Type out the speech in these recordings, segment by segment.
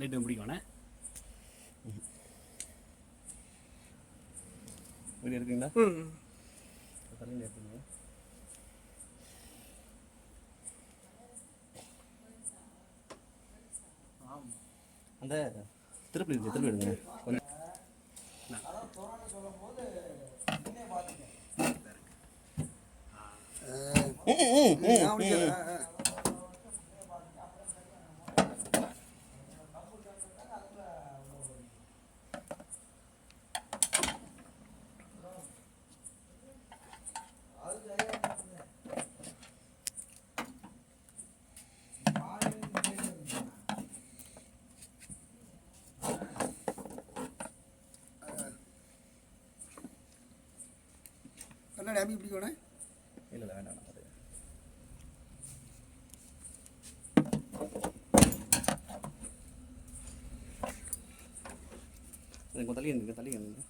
Light பிடிக்கணே வீடு இருக்குங்களா அந்த திருப்பி திருப்பி எடுங்க. கொஞ்சம். கண்ணாடி அம்மி பிடிக்கணும் இல்லை இல்லை வேண்டாம் அது கொஞ்சம் தள்ளி நின்று தள்ளி நின்று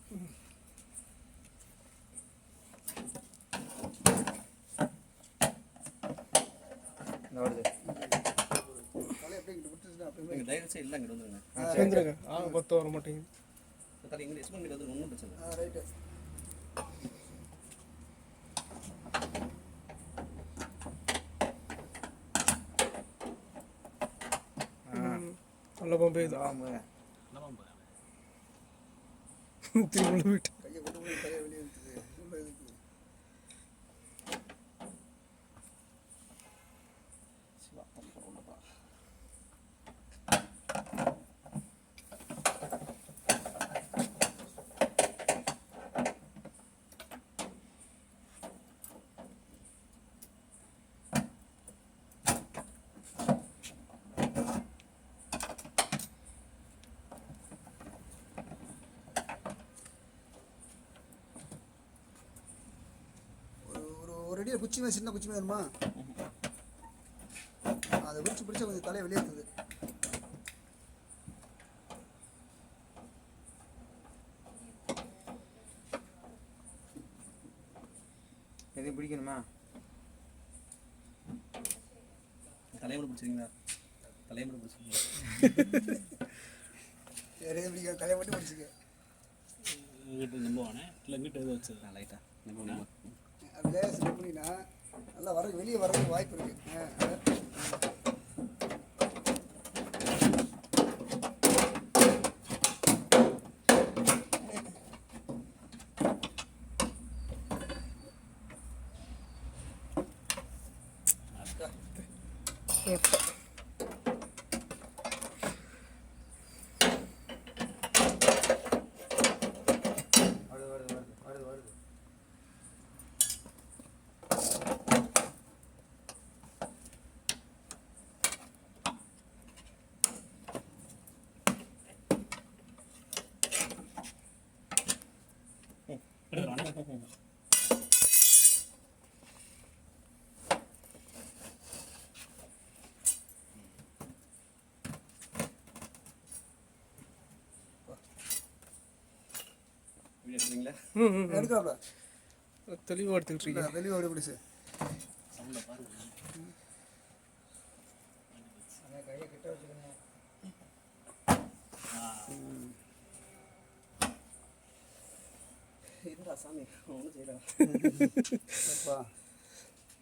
வருது தயவு செய்து இல்லை இங்கிட்டு வந்துருங்க. ஆ பத்து வர மாட்டேங்குது. தள்ளி இங்கிட்டு இங்கிட்டு வந்து ஒன்றும் பிரச்சனை ரைட்டு ம். நல்ல பம்பே இது நல்லா போகிறேன் திரும்ப போயிட்டு கையை கொண்டு போய் கையை வெளியே இருக்குது உள்ள இருக்குது சிவா தள்ளி போடுங்கப்பா ஒரு ஒரு அடியில் குச்சி வேணும் சின்ன குச்சி வேணுமா அதை விரிச்சு பிடிச்சா கொஞ்சம் தலையை வெளியே இருக்குது எதையும் பிடிக்கணுமா? தலையை மட்டும் பிடிச்சிங்களா தலையை மட்டும் பிடிச்சிங்களா வேற எதுவும் பிடிக்காது தலையை மட்டும் பிடிச்சிக்க. இங்கிட்டு நம்புவானே? இல்லை இங்கிட்டு எது வச்சது லைட்டாக முடியுமா அது லேஸ் பண்ணினா நல்லா வர வெளியே வர்றதுக்கு வாய்ப்பு இருக்கு. ஆ, எடுத்துறீங்களா ம் தெளிவாக எடுத்துக்கிட்டு இருக்கீங்க. பாருங்க கையை கிட்ட வச்சுக்கணும் இருந்தா சாமி. ஒன்றும் செய்யல. அப்பா.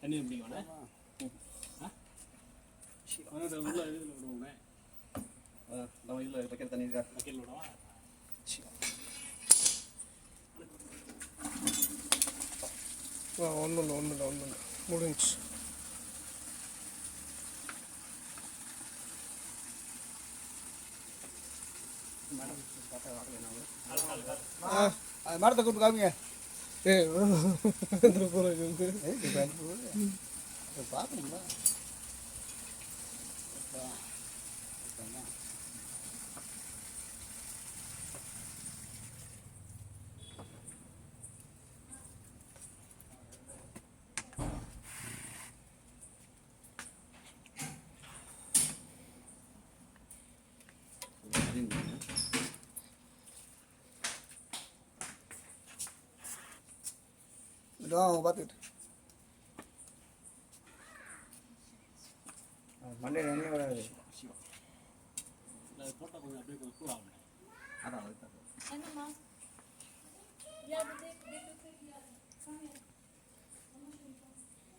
தண்ணி பிடிக்கணே உள்ள இதில் விடுவோமே. நம்ம இதில் வைக்கிற தண்ணி இருக்கா? வக்கீல் விடவா ஒன்றும் இல்லை ஒன்றும் இல்லை ஒன்றும் இல்லை முடிஞ்சு அது மரத்தை கூப்பிட்டு காமிங்க. ஏ இதில் இது இதோ பார்த்துக்கிட்டு மண்டையில் எண்ணெய் வராது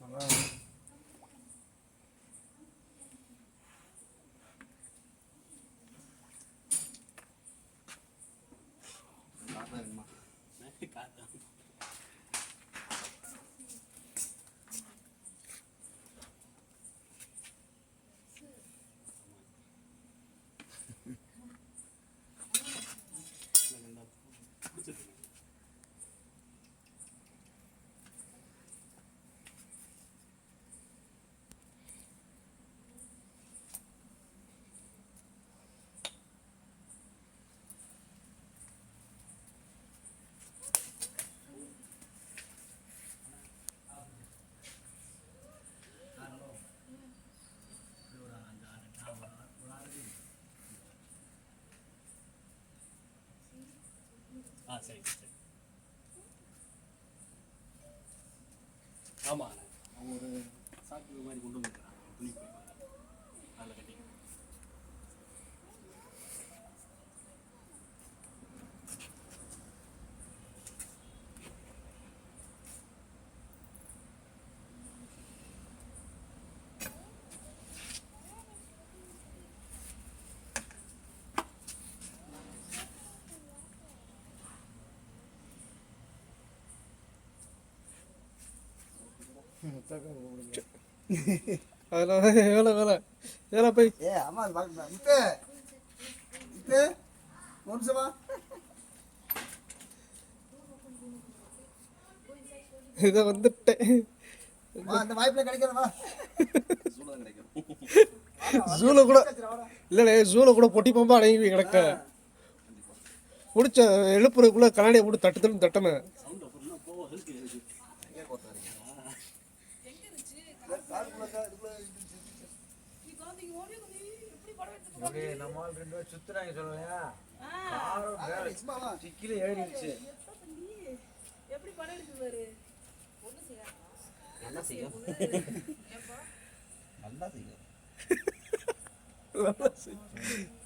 இல்லை ஆ சரி சரி. ஆமாம் அவங்க ஒரு சாக்கு மாதிரி கொண்டு வந்துருக்காங்க துணி அதெல்லாம் வேலை வேலை வேலை போய் ஏ அம்மா நிமிஷமா இதை வந்துட்டேன் இந்த வாய்ப்புல ஜூல கூட இல்லைண்ணே ஜூல கூட பொட்டி பம்பா அடங்கி போய் கிடக்க பிடிச்ச எழுப்புறதுக்குள்ள கண்ணாடியை போட்டு தட்டு தட்டு தட்டணும் சவுண்ட் அப்புறம் என்ன போவோம் ஹெல்த் இருக்கு எங்கே போட்டு வரீங்க காருக்குள்ள இருக்கா, இதுக்குள்ள இருந்துச்சு. எப்படி நம்ம ஆள் ரெண்டு பேர் சுத்துறாங்க சொல்லுவையா. சிக்கில ஏறிடுச்சு. எப்படி படம் எடுத்து பாரு? நல்லா செய்யும். நல்லா செய்யும்.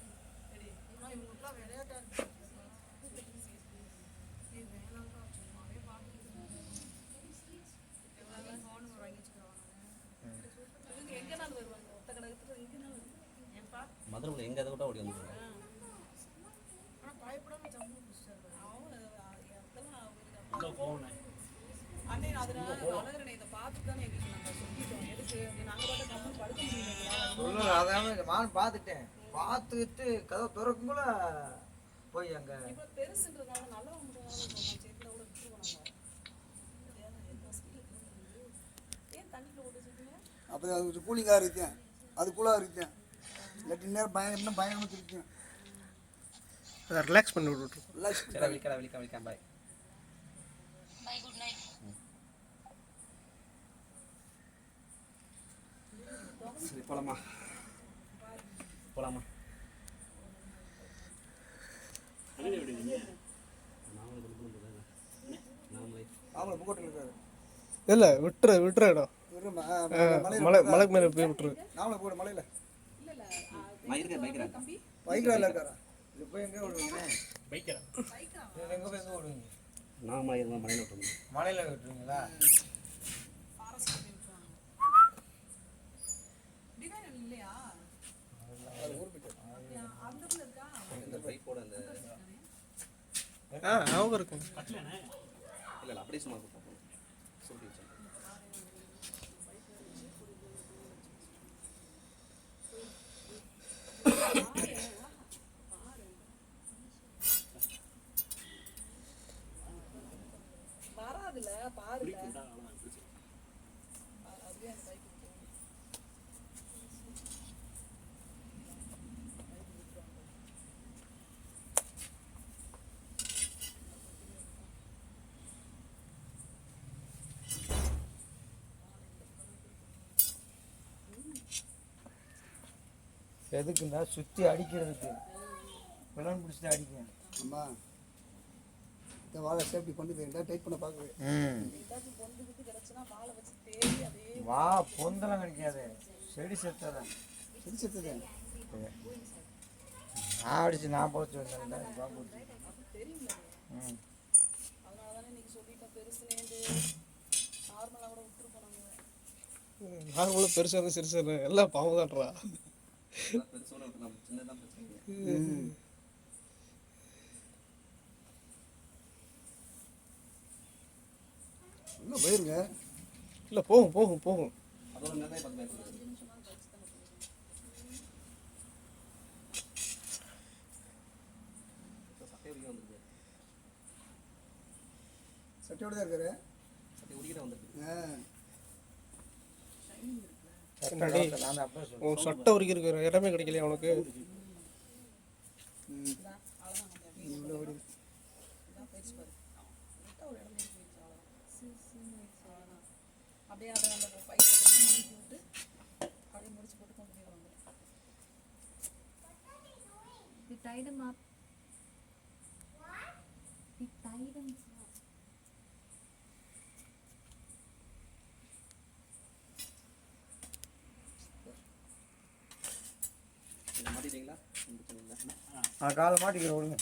எங்கே அதை விட்டா ஓடி போனேன் அண்ணே அதனால இதை பார்த்துட்டு தானே எங்களுக்கு நாங்கள் சொல்லிட்டோம். எதுக்கு? நாங்கள் பாட்டு கம்மி படுக்க முடியல சொல்லல அதான் நான் பார்த்துட்டேன். பார்த்துட்டு கதை திறக்கும்போல போய் அங்க இப்போ பெருசுன்றதுனால நல்லவங்க சேர்த்துல கூட விட்டுருவோம் ஏன் தண்ணியில் ஓட்டு சொல்லுங்க அப்போ அது கொஞ்சம் கூலிங்காக இருக்கேன். அது கூலாக இருக்கேன். இல்லாட்டி நேரம் பயம் இன்னும் பயங்கரமாக இருக்கேன் அதை ரிலாக்ஸ் பண்ணி விட்டுட்டு ரிலாக்ஸ் சரி விழிக்கலாம் விழிக்கலாம் விழிக்கலாம் பாய் சரி போலாமா? போலாமா? வெளியே விடுவீங்க நாமளே கொடுக்கணும் போல நாமளே. ஆமாம் புக்கோட்டில் இருக்காரு. இல்லை விட்டுற விட்டுற இடம். மலை மலைக்கு மேலே போய் விட்டுரு. நாமளை போடு மலையில். நான் இருக்கேன் பைக்கிறேன் வைக்கிறால இருக்காரா இது போய் எங்க விடுவீங்க பைக்கரா? இது எங்க போய் எங்க விடுவீங்க? நான் மலையில் மலையில விட்டுருவீங்களா? டிவைன் இல்லையா? இந்த பைக்கோட அந்த ஆ அவங்க இருக்கும். இல்லை அப்படியே சும்மா எதுக்குன்னா சுத்தி அடிக்கிறதுக்கு. விலன் பிடிச்சிட்டு அடிக்கும். அம்மா இந்த வாழை சேஃப்டி பண்ணி வேண்டாம் டைட் பண்ண அதே வா பொந்தெல்லாம் கிடைக்காது. செடி செத்ததான் சரி செத்துதேன் நான் அடிச்சு நான் பொழைச்சி வந்தேன். ம். நார்மலாக பெருசாக சிறுசாக எல்லாம் பாவம் தான்றா இன்னும் போயிருங்க? இல்லை போகும் போகும் போகும். சட்டையோட தான் இருக்காரு? சட்டை உரிக்கிட்ட வந்துருக்கு. ஆ. உன் சட்டை உருகி இருக்கிற இடமே கிடைக்கலையா உனக்கு அப்படியே அதை விட்டு அப்படியே முடிச்சு போட்டு கொண்டு tied him up. He tied him up. இதை மாட்டிட்டீங்களா ஒண்ணும் பிரச்சனை இல்லை ஆ காலை மாட்டிக்கிறேன் விடுங்க.